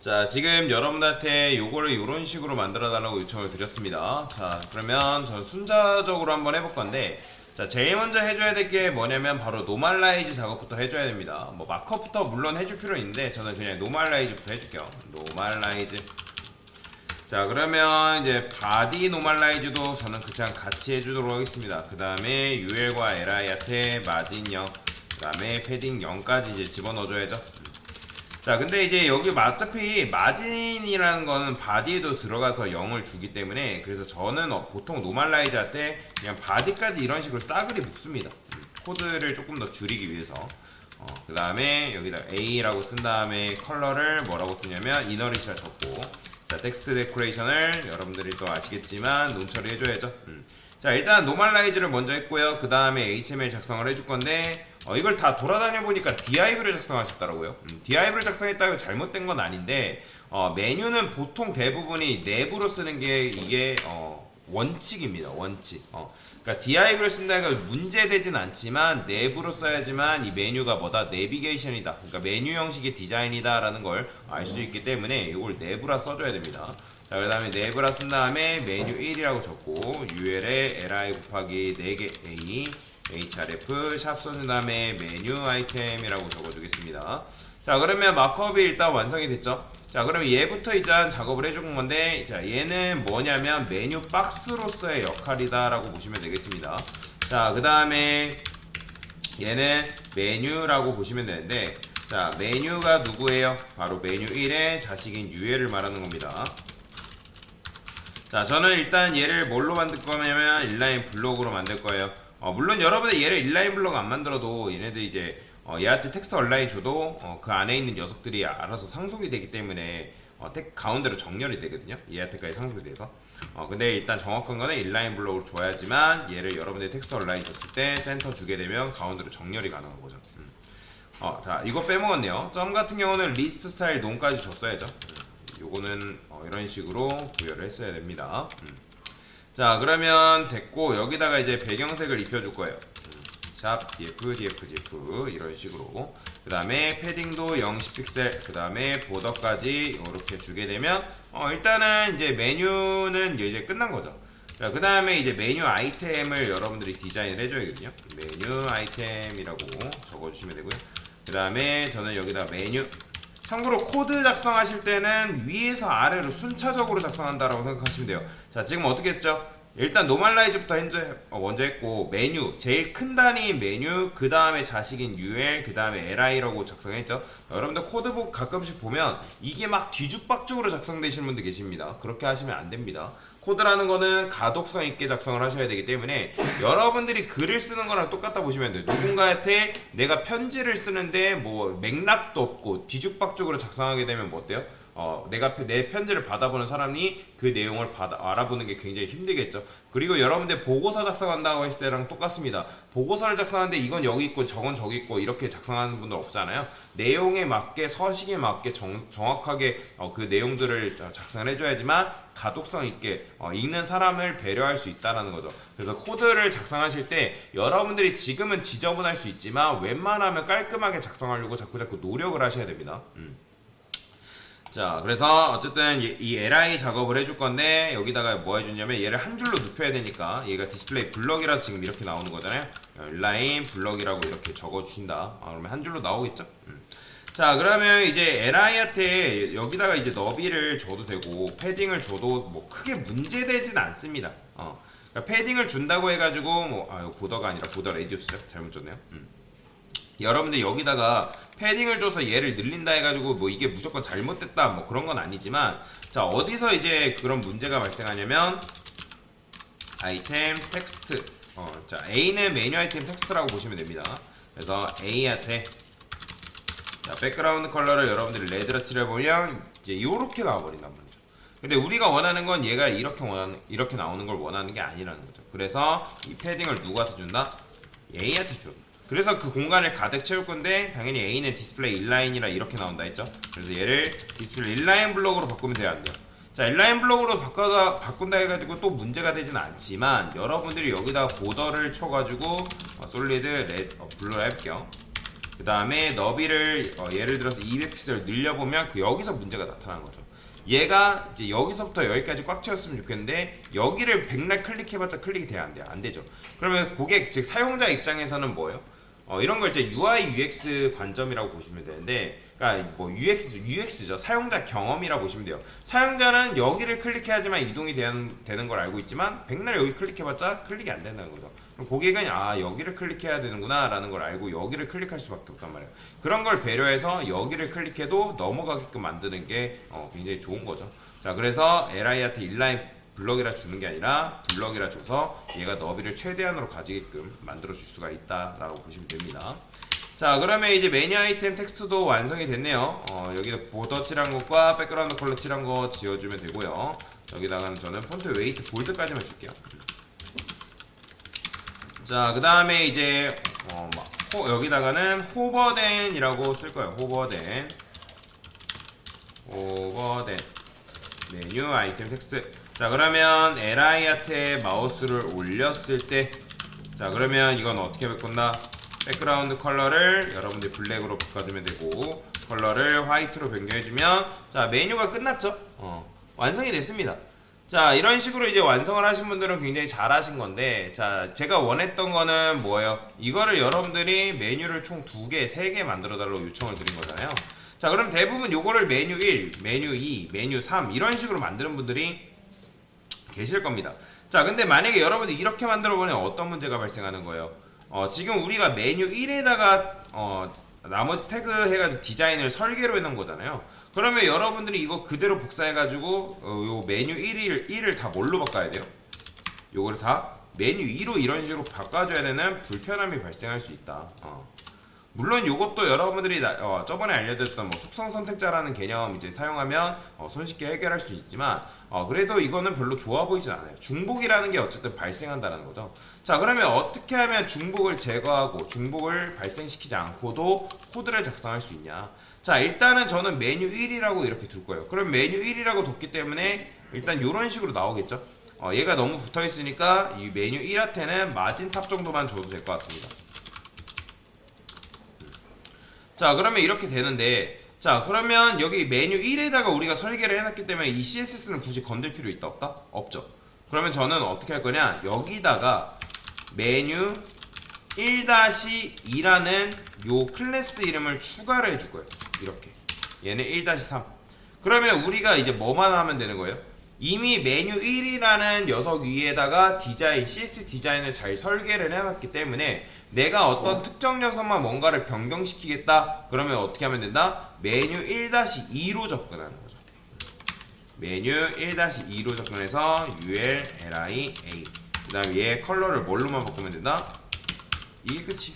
자, 지금 여러분들한테 요거를 이런 식으로 만들어 달라고 요청을 드렸습니다. 자, 그러면 전 순차적으로 한번 해볼 건데, 자, 제일 먼저 해줘야 될 게 뭐냐면 바로 노멀라이즈 작업부터 해줘야 됩니다. 뭐 마커부터 물론 해줄 필요 있는데, 저는 그냥 노멀라이즈부터 해줄게요. 노멀라이즈. 자, 그러면 이제 바디 노멀라이즈도 저는 그냥 같이 해주도록 하겠습니다. 그 다음에 UL과 LI한테 마진 0, 그 다음에 패딩 0까지 이제 집어넣어줘야죠. 자 근데 이제 여기 마- 어차피 마진이라는 거는 바디에도 들어가서 0을 주기 때문에 그래서 저는 어, 보통 노멀라이즈 할때 그냥 바디까지 이런 식으로 싸그리 묶습니다. 음, 코드를 조금 더 줄이기 위해서. 어, 그 다음에 여기다 A라고 쓴 다음에 컬러를 뭐라고 쓰냐면 이너리시아 적고. 자 텍스트 데코레이션을 여러분들이 또 아시겠지만 논 처리해줘야죠. 음. 자 일단 노멀라이즈를 먼저 했고요. 그 다음에 HTML 작성을 해줄 건데 어, 이걸 다 돌아다녀 보니까 div를 작성하셨더라고요. 음, div를 작성했다고 잘못된 건 아닌데 어, 메뉴는 보통 대부분이 내부로 쓰는 게 이게 어, 원칙입니다. 원칙. 어, 그러니까 쓴다는 건 문제되진 않지만 내부로 써야지만 이 메뉴가 뭐다? 내비게이션이다. 그러니까 메뉴 형식의 디자인이다 라는 걸 알 수 있기 때문에 이걸 내부라 써줘야 됩니다. 자, 그 다음에 네브라 쓴 다음에 메뉴 1이라고 적고 UL에 li 곱하기 4개 a href 샵 써준 다음에 메뉴 아이템이라고 적어주겠습니다. 자, 그러면 마크업이 일단 완성이 됐죠. 자, 그러면 얘부터 일단 작업을 해준 건데, 자, 얘는 뭐냐면 메뉴 박스로서의 역할이다 라고 보시면 되겠습니다. 자, 그 다음에 얘는 메뉴라고 보시면 되는데, 자, 메뉴가 누구예요? 바로 메뉴 1의 자식인 UL을 말하는 겁니다. 자, 저는 일단 얘를 뭘로 만들 거냐면 인라인 블록으로 만들 거예요. 어, 물론 여러분들 얘를 인라인 블록 안 만들어도 얘네들 이제 어, 얘한테 텍스트 온라인 줘도 어, 그 안에 있는 녀석들이 알아서 상속이 되기 때문에 어, 텍 가운데로 정렬이 되거든요. 얘한테까지 상속이 돼서. 어, 근데 일단 정확한 거는 인라인 블록으로 줘야지만 얘를 여러분들이 텍스트 온라인 줬을 때 센터 주게 되면 가운데로 정렬이 가능한 거죠. 음. 어, 자, 이거 빼먹었네요. 점 같은 경우는 리스트 스타일 논까지 줬어야죠. 음. 요거는 어, 이런 식으로 구별을 했어야 됩니다. 음. 자 그러면 됐고 여기다가 이제 배경색을 입혀줄 거예요. 음. 샵 df df df 이런 식으로 그 다음에 패딩도 0 10픽셀 그 다음에 보더까지 이렇게 주게 되면 어, 일단은 이제 메뉴는 이제 끝난 거죠. 자, 그 다음에 이제 메뉴 아이템을 여러분들이 디자인을 해줘야겠거든요. 메뉴 아이템이라고 적어주시면 되고요. 그 다음에 저는 여기다 메뉴 참고로 코드 작성하실 때는 위에서 아래로 순차적으로 작성한다라고 생각하시면 돼요. 자, 지금 어떻게 했죠? 일단 노멀라이즈부터 어, 먼저 했고 메뉴 제일 큰 단위 메뉴 그 다음에 자식인 UL 그 다음에 LI라고 작성했죠. 여러분들 코드북 가끔씩 보면 이게 막 뒤죽박죽으로 작성되시는 분들 계십니다. 그렇게 하시면 안 됩니다. 코드라는 거는 가독성 있게 작성을 하셔야 되기 때문에 여러분들이 글을 쓰는 거랑 똑같다 보시면 돼요. 누군가한테 내가 편지를 쓰는데 뭐 맥락도 없고 뒤죽박죽으로 작성하게 되면 뭐 어때요? 어, 내가 내 편지를 받아보는 사람이 그 내용을 받아, 알아보는 게 굉장히 힘들겠죠. 그리고 여러분들 보고서 작성한다고 했을 때랑 똑같습니다. 보고서를 작성하는데 이건 여기 있고 저건 저기 있고 이렇게 작성하는 분들 없잖아요. 내용에 맞게 서식에 맞게 정, 정확하게 어, 그 내용들을 자- 작성을 해줘야지만 가독성 있게 어, 읽는 사람을 배려할 수 있다라는 거죠. 그래서 코드를 작성하실 때 여러분들이 지금은 지저분할 수 있지만 웬만하면 깔끔하게 작성하려고 자꾸 자꾸 노력을 하셔야 됩니다. 음. 자, 그래서 어쨌든 이, 이 li 작업을 해줄 건데 여기다가 뭐 해주냐면 얘를 한 줄로 눕혀야 되니까 얘가 디스플레이 블럭이라 지금 이렇게 나오는 거잖아요. 라인 블럭이라고 이렇게 적어주신다. 아, 그러면 한 줄로 나오겠죠? 음. 자, 그러면 이제 li한테 여기다가 이제 너비를 줘도 되고 패딩을 줘도 뭐 크게 문제되진 않습니다. 어. 그러니까 패딩을 준다고 해가지고 뭐 아, 보더가 아니라 보더 레디우스죠? 잘못 줬네요. 음. 여러분들 여기다가 패딩을 줘서 얘를 늘린다 해가지고 뭐 이게 무조건 잘못됐다 뭐 그런 건 아니지만 자 어디서 이제 그런 문제가 발생하냐면 아이템 텍스트. 어 자 A는 메뉴 아이템 텍스트라고 보시면 됩니다. 그래서 A한테 자 백그라운드 컬러를 여러분들이 레드로 칠해보면 이제 이렇게 나와버린단 말이죠. 근데 우리가 원하는 건 얘가 이렇게 원하는 이렇게 나오는 걸 원하는 게 아니라는 거죠. 그래서 이 패딩을 누구한테 준다? A한테 줘 그래서 그 공간을 가득 채울 건데 당연히 A는 디스플레이 인라인이라 이렇게 나온다 했죠. 그래서 얘를 디스플레이 인라인 블록으로 바꾸면 돼야 안 돼요. 자 인라인 블록으로 바꿔다 바꾼다 해가지고 또 문제가 되진 않지만 여러분들이 여기다 보더를 쳐가지고 어, 솔리드 레드 어, 블루를 해볼게요. 그 다음에 너비를 어, 예를 들어서 200픽셀 늘려보면 그 여기서 문제가 나타나는 거죠. 얘가 이제 여기서부터 여기까지 꽉 채웠으면 좋겠는데 여기를 백날 클릭해봤자 클릭이 돼야 안 돼요. 안 되죠. 그러면 고객 즉 사용자 입장에서는 뭐예요? 어, 이런 걸 이제 UI UX 관점이라고 보시면 되는데, 그러니까 뭐 UX UX죠 사용자 경험이라고 보시면 돼요. 사용자는 여기를 클릭해야지만 이동이 되는, 되는 걸 알고 있지만 백날 여기 클릭해봤자 클릭이 안 된다는 거죠. 그럼 고객은 아 여기를 클릭해야 되는구나라는 걸 알고 여기를 클릭할 수밖에 없단 말이에요. 그런 걸 배려해서 여기를 클릭해도 넘어가게끔 만드는 게 어, 굉장히 좋은 거죠. 자 그래서 LI한테 인라인 블럭이라 주는 게 아니라 블럭이라 줘서 얘가 너비를 최대한으로 가지게끔 만들어 줄 수가 있다라고 보시면 됩니다. 자 그러면 이제 메뉴 아이템 텍스트도 완성이 됐네요. 어, 여기다 보더 칠한 것과 백그라운드 컬러 칠한 거 지워주면 되고요. 여기다가는 저는 폰트 웨이트 볼드까지만 줄게요. 자, 그 다음에 이제 어, 막 호- 여기다가는 호버덴이라고 쓸 거예요. 호버덴, 호버덴 메뉴 아이템 텍스트. 자, 그러면 li한테 마우스를 올렸을 때, 자, 그러면 이건 어떻게 바꾼다? 백그라운드 컬러를 여러분들 블랙으로 바꿔주면 되고, 컬러를 화이트로 변경해주면, 자, 메뉴가 끝났죠? 어, 완성이 됐습니다. 자 이런 식으로 이제 완성을 하신 분들은 굉장히 잘 하신 건데 자 제가 원했던 거는 뭐예요 이거를 여러분들이 메뉴를 총 두 개, 세 개 만들어 달라고 요청을 드린 거잖아요 자 그럼 대부분 요거를 메뉴 1, 메뉴 2, 메뉴 3 이런 식으로 만드는 분들이 계실 겁니다 자 근데 만약에 여러분이 이렇게 만들어 보면 어떤 문제가 발생하는 거예요 어 지금 우리가 메뉴 1에다가 어 나머지 태그 해가지고 디자인을 설계로 해놓은 거잖아요. 그러면 여러분들이 이거 그대로 복사해가지고 어, 요 메뉴 1을 1을 다 뭘로 바꿔야 돼요? 요거를 다 메뉴 2로 이런 식으로 바꿔줘야 되는 불편함이 발생할 수 있다. 어. 물론 이것도 여러분들이 나- 어, 저번에 알려드렸던 뭐 속성 선택자라는 개념 이제 사용하면 어, 손쉽게 해결할 수 있지만 어, 그래도 이거는 별로 좋아 보이진 않아요. 중복이라는 게 어쨌든 발생한다는 거죠. 자 그러면 어떻게 하면 중복을 제거하고 중복을 발생시키지 않고도 코드를 작성할 수 있냐? 자 일단은 저는 메뉴 1이라고 이렇게 둘 거예요. 그럼 메뉴 1이라고 뒀기 때문에 일단 이런 식으로 나오겠죠. 어, 얘가 너무 붙어 있으니까 이 메뉴 1한테는 마진 탑 정도만 줘도 될 것 같습니다. 자 그러면 이렇게 되는데 자 그러면 여기 메뉴 1에다가 우리가 설계를 해놨기 때문에 이 CSS는 굳이 건들 필요 있다 없다? 없죠. 그러면 저는 어떻게 할 거냐? 여기다가 메뉴 1-2라는 요 클래스 이름을 추가를 해줄 거예요. 이렇게. 얘는 1-3 그러면 우리가 이제 뭐만 하면 되는 거예요? 이미 메뉴 1이라는 녀석 위에다가 디자인, CS 디자인을 잘 설계를 해놨기 때문에 내가 어떤 특정 녀석만 뭔가를 변경시키겠다 그러면 어떻게 하면 된다? 메뉴 1-2로 접근하는 거죠 메뉴 1-2로 접근해서 ul, li, a 그 다음에 얘 컬러를 뭘로만 바꾸면 된다? 이게 끝이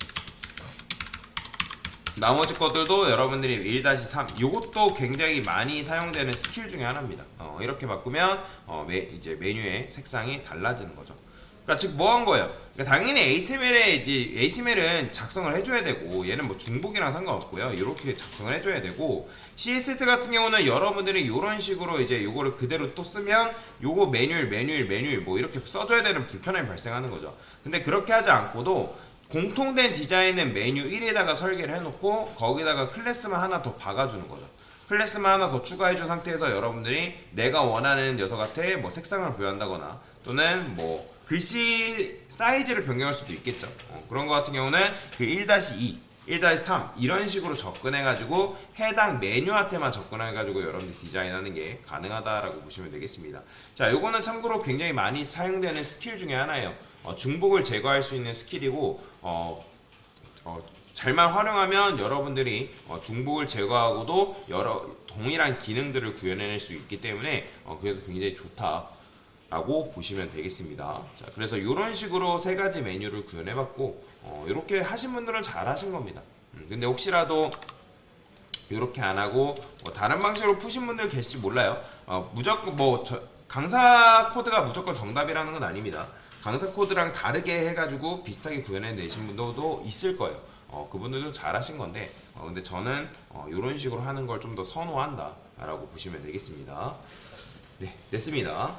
나머지 것들도 여러분들이 1-3 이것도 굉장히 많이 사용되는 스킬 중에 하나입니다. 어, 이렇게 바꾸면 어, 메, 이제 메뉴의 색상이 달라지는 거죠. 그러니까 즉 뭐 한 거예요? 그러니까 당연히 HTML에 이제 HTML은 작성을 해줘야 되고 얘는 뭐 중복이랑 상관없고요. 이렇게 작성을 해줘야 되고 CSS 같은 경우는 여러분들이 이런 식으로 이제 요거를 그대로 또 쓰면 요거 메뉴일 메뉴일 메뉴일 뭐 이렇게 써줘야 되는 불편함이 발생하는 거죠. 근데 그렇게 하지 않고도 공통된 디자인은 메뉴 1에다가 설계를 해놓고 거기다가 클래스만 하나 더 박아주는 거죠. 클래스만 하나 더 추가해준 상태에서 여러분들이 내가 원하는 녀석 한테 뭐 색상을 부여한다거나 또는 뭐 글씨 사이즈를 변경할 수도 있겠죠. 어, 그런 거 같은 경우는 그 1-2, 1-3 이런 식으로 접근해가지고 해당 메뉴한테만 접근해가지고 여러분들 디자인하는 게 가능하다라고 보시면 되겠습니다. 자, 요거는 참고로 굉장히 많이 사용되는 스킬 중에 하나예요. 어, 중복을 제거할 수 있는 스킬이고 어, 어, 잘만 활용하면 여러분들이 어, 중복을 제거하고도 여러 동일한 기능들을 구현해낼 수 있기 때문에 어, 그래서 굉장히 좋다 라고 보시면 되겠습니다. 자, 그래서 이런 식으로 세 가지 메뉴를 구현해 봤고 어, 이렇게 하신 분들은 잘 하신 겁니다. 음, 근데 혹시라도 이렇게 안 하고 뭐 다른 방식으로 푸신 분들 계실지 몰라요. 어, 무조건 뭐 저- 강사 코드가 무조건 정답이라는 건 아닙니다. 강사 코드랑 다르게 해가지고 비슷하게 구현해 내신 분들도 있을 거예요. 어, 그분들도 잘하신 건데, 어, 근데 저는 어, 이런 식으로 하는 걸 좀 더 선호한다라고 보시면 되겠습니다. 네, 됐습니다.